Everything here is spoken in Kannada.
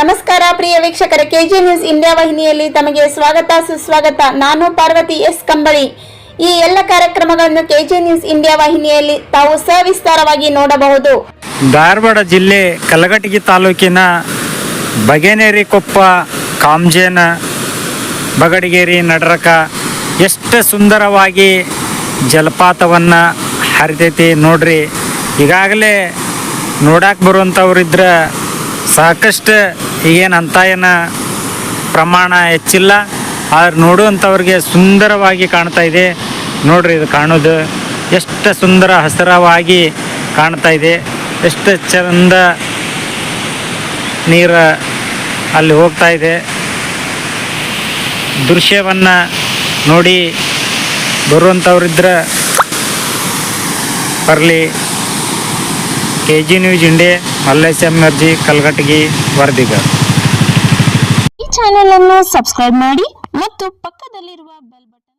ನಮಸ್ಕಾರ ಪ್ರಿಯ ವೀಕ್ಷಕರ, ಕೆಜಿ ನ್ಯೂಸ್ ಇಂಡಿಯಾ ವಾಹಿನಿಯಲ್ಲಿ ತಮಗೆ ಸ್ವಾಗತ, ಸುಸ್ವಾಗತ. ನಾನು ಪಾರ್ವತಿ ಎಸ್ ಕಂಬಳಿ. ಈ ಎಲ್ಲ ಕಾರ್ಯಕ್ರಮಗಳನ್ನು ಕೆಜಿ ನ್ಯೂಸ್ ಇಂಡಿಯಾ ವಾಹಿನಿಯಲ್ಲಿ ತಾವು ಸವಿಸ್ತಾರವಾಗಿ ನೋಡಬಹುದು. ಧಾರವಾಡ ಜಿಲ್ಲೆ ಕಲಘಟಗಿ ತಾಲೂಕಿನ ಬಗೆನೇರಿ ಕೊಪ್ಪ ಕಾಮಜೇನ, ಬಗಡಗೇರಿ, ನಡರಕ ಎಷ್ಟು ಸುಂದರವಾಗಿ ಜಲಪಾತವನ್ನು ಹರಿತೈತಿ ನೋಡ್ರಿ. ಈಗಾಗಲೇ ನೋಡಕ್ಕೆ ಬರುವಂಥವ್ರಿದ್ರೆ ಸಾಕಷ್ಟು ಈಗೇನು ಅಂತ ಏನು ಪ್ರಮಾಣ ಹೆಚ್ಚಿಲ್ಲ. ಆದ್ರೆ ನೋಡುವಂಥವ್ರಿಗೆ ಸುಂದರವಾಗಿ ಕಾಣ್ತಾ ಇದೆ. ನೋಡ್ರಿ ಇದು ಕಾಣೋದು. ಎಷ್ಟು ಸುಂದರ ಹಸಿರವಾಗಿ ಕಾಣ್ತಾ ಇದೆ. ಎಷ್ಟು ಚಂದ ನೀರು ಅಲ್ಲಿ ಹೋಗ್ತಾ ಇದೆ. ದೃಶ್ಯವನ್ನು ನೋಡಿ ಬರುವಂಥವ್ರಿದ್ರೆ ಬರಲಿ. K G news India Mallesh ಎಮ್ಮರ್ಜಿ Kalghatgi ವರದಿಗ ಈ ಚಾನೆಲ್ ಅನ್ನು ಸಬ್ಸ್ಕ್ರೈಬ್ ಮಾಡಿ ಮತ್ತು ಪಕ್ಕದಲ್ಲಿರುವ ಬೆಲ್ ಬಟನ್